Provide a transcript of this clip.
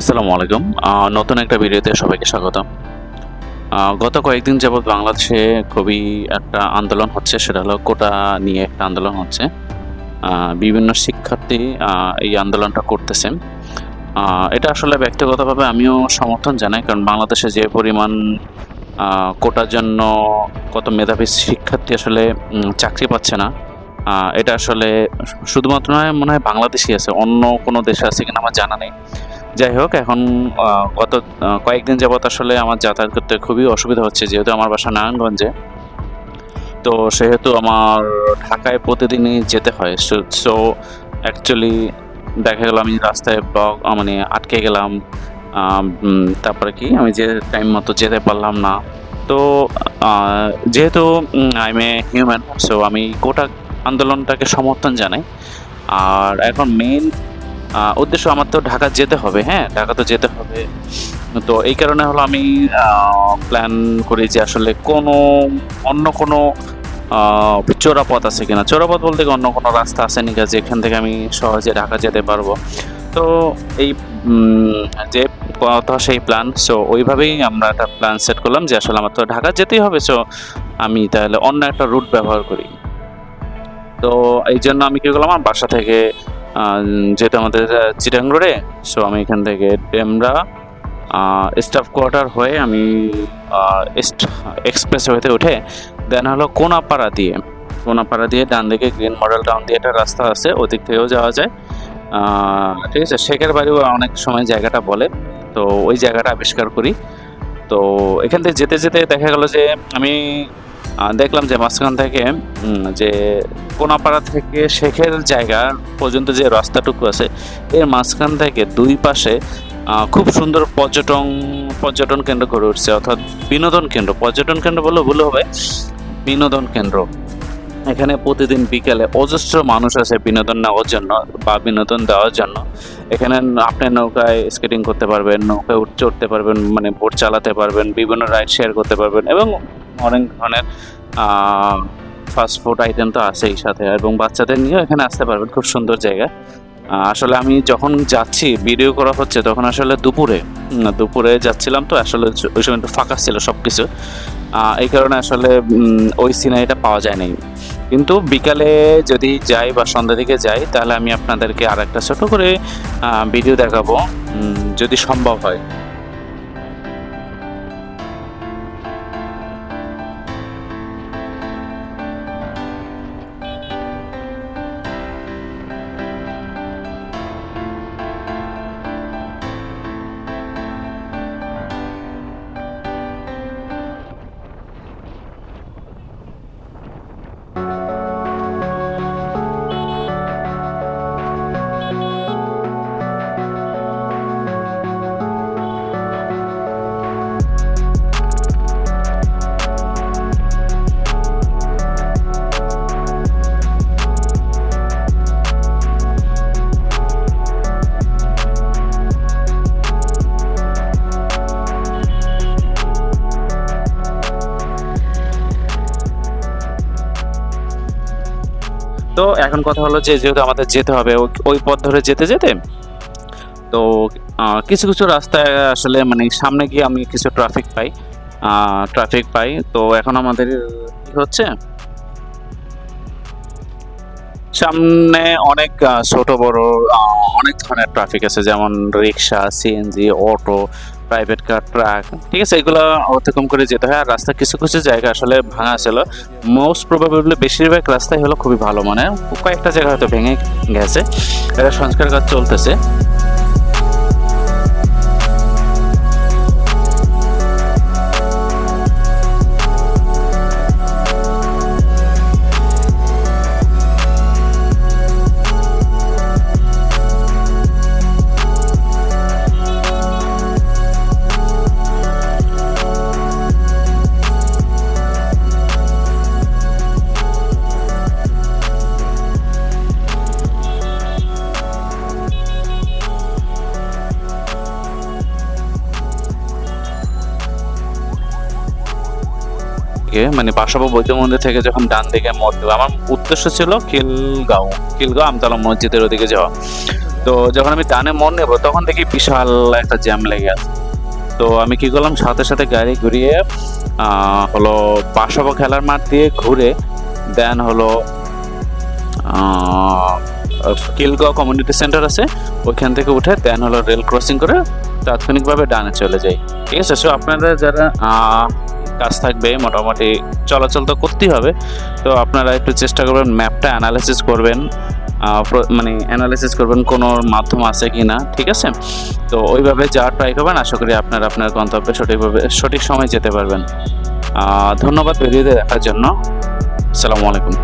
আসসালামু আলাইকুম। নতুন একটা ভিডিওতে সবাইকে স্বাগতম। গত কয়েকদিন যাবৎ বাংলাদেশে খুবই একটা আন্দোলন হচ্ছে, সেটা হলো কোটা নিয়ে একটা আন্দোলন হচ্ছে। বিভিন্ন শিক্ষার্থী এই আন্দোলনটা করতেছে এটা আসলে ব্যক্তিগতভাবে আমিও সমর্থন জানাই, কারণ বাংলাদেশে যে পরিমাণ কোটার জন্য কত মেধাবী শিক্ষার্থী আসলে চাকরি পাচ্ছে না এটা আসলে শুধুমাত্র নয়, মনে হয় বাংলাদেশই আছে, অন্য কোনো দেশে আছে কিনা আমার জানা নেই। যাই হোক, এখন গত কয়েকদিন যাবত আসলে আমার যাতায়াত করতে খুবই অসুবিধা হচ্ছে, যেহেতু আমার বাসা নারায়ণগঞ্জে। তো সেহেতু আমার ঢাকায় প্রতিদিনই যেতে হয়। সো অ্যাকচুয়ালি দেখা গেল আমি রাস্তায় মানে আটকে গেলাম তারপরে কি, আমি যে টাইম মতো যেতে পারলাম না। তো যেহেতু আই এ হিউম্যান সো আমি গোটা আন্দোলনটাকে সমর্থন জানাই। আর এখন আহ, উদ্দেশ্য আমার তো ঢাকা যেতে হবে হ্যাঁ? ঢাকা তো যেতে হবে। তো এই কারণে হলো আমি প্ল্যান করি যে আসলে কোনো অন্য কোনো চোরাপথ আছে কিনা। চোরাপথ বলতে অন্য কোনো রাস্তা আছে নাকি? যেখান থেকে আমি সহজে ঢাকা যেতে পারব। তো এই যে কথা সেই প্ল্যান সো ওইভাবেই আমরা একটা প্ল্যান সেট করলাম যে আসলে আমার তো ঢাকা যেতেই হবে। সো আমি তাহলে অন্য একটা রুট ব্যবহার করি। তো এই জন্য আমি কী করলাম, আমার বাসা থেকে যেহেতু আমাদের চিটাং রোডে সো আমি এখান থেকে ডেমরা স্টাফ কোয়ার্টার হয়ে আমি এক্সপ্রেস ওয়েতে উঠে দেন হলো কোনাপাড়া দিয়ে কোনাপাড়া দিয়ে ডান দিকে গ্রিন মডেল টাউন দিয়ে একটা রাস্তা আছে, ওদিক থেকেও যাওয়া যায়। ঠিক আছে, শেখের বাড়িও অনেক সময় জায়গাটা বলে, তো ওই জায়গাটা আবিষ্কার করি। তো এখান থেকে যেতে যেতে দেখা গেল যে আমি দেখলাম যে মাঝখান থেকে যে কোনাপাড়া থেকে শেখের জায়গা পর্যন্ত যে রাস্তাটুকু আছে, এর মাঝখান থেকে দুই পাশে খুব সুন্দর পর্যটন পর্যটন কেন্দ্র গড়ে উঠছে, অর্থাৎ বিনোদন কেন্দ্র। পর্যটন কেন্দ্র বলে ভুল হবে, বিনোদন কেন্দ্র। এখানে প্রতিদিন বিকেলে অজস্র মানুষ আছে বিনোদন নেওয়ার জন্য বা বিনোদন দেওয়ার জন্য। এখানে আপনি নৌকায় স্কেটিং করতে পারবেন, নৌকায় চড়তে পারবেন মানে বোট চালাতে পারবেন, বিভিন্ন রাইড শেয়ার করতে পারবেন এবং অনেক ধরনের ফাস্ট ফুড আইটেম তো আছেই সাথে। এবং বাচ্চাদের নিয়েও এখানে আসতে পারবেন, খুব সুন্দর জায়গা। আসলে আমি যখন যাচ্ছি ভিডিও করা হচ্ছে, তখন আসলে দুপুরে দুপুরে যাচ্ছিলাম তো, আসলে ওই সময় একটু ফাঁকা ছিল সব কিছু এই কারণে আসলে ওই সিনারিটা পাওয়া যায় নাই কিন্তু বিকালে যদি যাই বা সন্ধ্যা দিকে যাই, তাহলে আমি আপনাদেরকে আর একটা ছোটো করে ভিডিও দেখাবো। যদি সম্ভব হয়। তো এখন কথা হলো যে, যেহেতু আমাদের যেতে হবে ওই- পথ ধরে যেতে যেতে, তো কিছু কিছু রাস্তায় আসলে মানে সামনে গিয়ে আমি কিছু ট্রাফিক পাই ট্রাফিক পাই, তো এখন আমাদের কি হচ্ছে? সামনে অনেক ছোট, বড় অনেক ধরনের ট্রাফিক আছে, যেমন rickshaw CNG auto private car truck ঠিক আছে, এগুলো অতিক্রম করে যেতে হয়। আর রাস্তা কিছু কিছু জায়গা আসলে ভাঙা ছিল। মোস্ট প্রবাবলি বেশিরভাগ রাস্তাই হলো খুবই ভালো মানে কয়েকটা জায়গা হয়তো ভেঙে গেছে। এটা সংস্কার কাজ চলতেছে। থেকে মানে বাসাবো বৌদ্ধ মন্দির থেকে যখন ডান দিকে মোড় দেবো আমার উদ্দেশ্য ছিল খিলগাঁও খিলগাঁও আমতলা মসজিদের ওদিকে যাওয়া। তো যখন আমি ডানে মন নেব, তখন দেখি বিশাল একটা জ্যাম লেগে আছে। তো আমি কি করলাম, সাথে সাথে গাড়ি ঘুরিয়ে হলো পাশাবো খেলার মাঠ দিয়ে ঘুরে, দেন হলো কিলগাঁও কমিউনিটি সেন্টার আছে, ওইখান থেকে উঠে দেন হলো রেল ক্রসিং করে তাৎক্ষণিকভাবে ডানে চলে যাই। ঠিক আছে সো আপনারা যারা কাজ থাকবে, মোটামুটি চলাচল তো করতেই হবে। তো আপনারা একটু চেষ্টা করবেন ম্যাপটা অ্যানালাইসিস করবেন মানে অ্যানালাইসিস করবেন কোনো মাধ্যম আছে কি না ঠিক আছে? তো ওইভাবে যাওয়ার ট্রাই করবেন, আশা করি আপনার আপনার গন্তব্যে সঠিকভাবে, সঠিক সময় যেতে পারবেন। ধন্যবাদ ভিডিওতে দেখার জন্য। আসসালামু আলাইকুম।